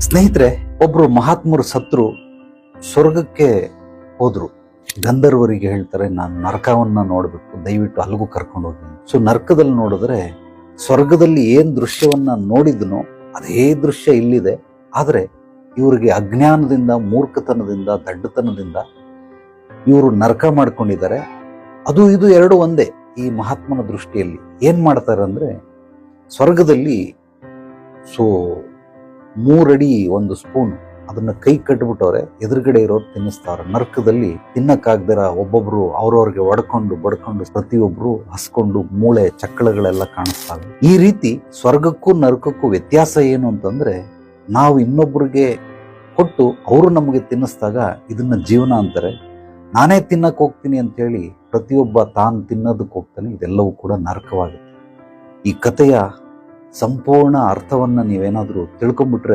ಸ್ನೇಹಿತರೆ, ಒಬ್ರು ಮಹಾತ್ಮರು ಸತ್ರು ಸ್ವರ್ಗಕ್ಕೆ ಹೋದ್ರು. ಗಂಧರ್ವರಿಗೆ ಹೇಳ್ತಾರೆ, ನಾನು ನರಕವನ್ನ ನೋಡಬೇಕು, ದಯವಿಟ್ಟು ಅಲ್ಲಿಗೂ ಕರ್ಕೊಂಡು ಹೋಗಿ. ಸೊ ನರಕದಲ್ಲಿ ನೋಡಿದ್ರೆ ಸ್ವರ್ಗದಲ್ಲಿ ಏನ್ ದೃಶ್ಯವನ್ನ ನೋಡಿದ್ನೋ ಅದೇ ದೃಶ್ಯ ಇಲ್ಲಿದೆ. ಆದರೆ ಇವರಿಗೆ ಅಜ್ಞಾನದಿಂದ, ಮೂರ್ಖತನದಿಂದ, ದಡ್ಡತನದಿಂದ ಇವರು ನರಕ ಮಾಡ್ಕೊಂಡಿದ್ದಾರೆ. ಅದು ಇದು ಎರಡು ಒಂದೇ ಈ ಮಹಾತ್ಮನ ದೃಷ್ಟಿಯಲ್ಲಿ. ಏನು ಮಾಡ್ತಾರೆ ಅಂದರೆ, ಸ್ವರ್ಗದಲ್ಲಿ ಸೊ ಮೂರಡಿ ಒಂದು ಸ್ಪೂನ್ ಅದನ್ನು ಕೈ ಕಟ್ಬಿಟ್ಟವ್ರೆ, ಎದುರುಗಡೆ ಇರೋರು ತಿನ್ನಿಸ್ತಾರೆ. ನರ್ಕದಲ್ಲಿ ತಿನ್ನಕ್ಕಾಗ್ದಿರ ಒಬ್ಬೊಬ್ರು ಅವ್ರವ್ರಿಗೆ ಒಡ್ಕೊಂಡು ಬಡ್ಕೊಂಡು ಪ್ರತಿಯೊಬ್ರು ಹಸ್ಕೊಂಡು ಮೂಳೆ ಚಕ್ಕಳಗಳೆಲ್ಲ ಕಾಣಿಸ್ತಾವೆ. ಈ ರೀತಿ ಸ್ವರ್ಗಕ್ಕೂ ನರಕಕ್ಕೂ ವ್ಯತ್ಯಾಸ ಏನು ಅಂತಂದ್ರೆ, ನಾವು ಇನ್ನೊಬ್ರಿಗೆ ಕೊಟ್ಟು ಅವರು ನಮಗೆ ತಿನ್ನಿಸ್ದಾಗ ಇದನ್ನ ಜೀವನ ಅಂತಾರೆ. ನಾನೇ ತಿನ್ನಕ್ಕೆ ಹೋಗ್ತೀನಿ ಅಂತೇಳಿ ಪ್ರತಿಯೊಬ್ಬ ತಾನು ತಿನ್ನೋದಕ್ಕೆ ಹೋಗ್ತಾನೆ ಇದೆಲ್ಲವೂ ಕೂಡ ನರಕವಾಗುತ್ತೆ. ಈ ಕಥೆಯ ಸಂಪೂರ್ಣ ಅರ್ಥವನ್ನ ನೀವೇನಾದರೂ ತಿಳ್ಕೊಂಬಿಟ್ರೆ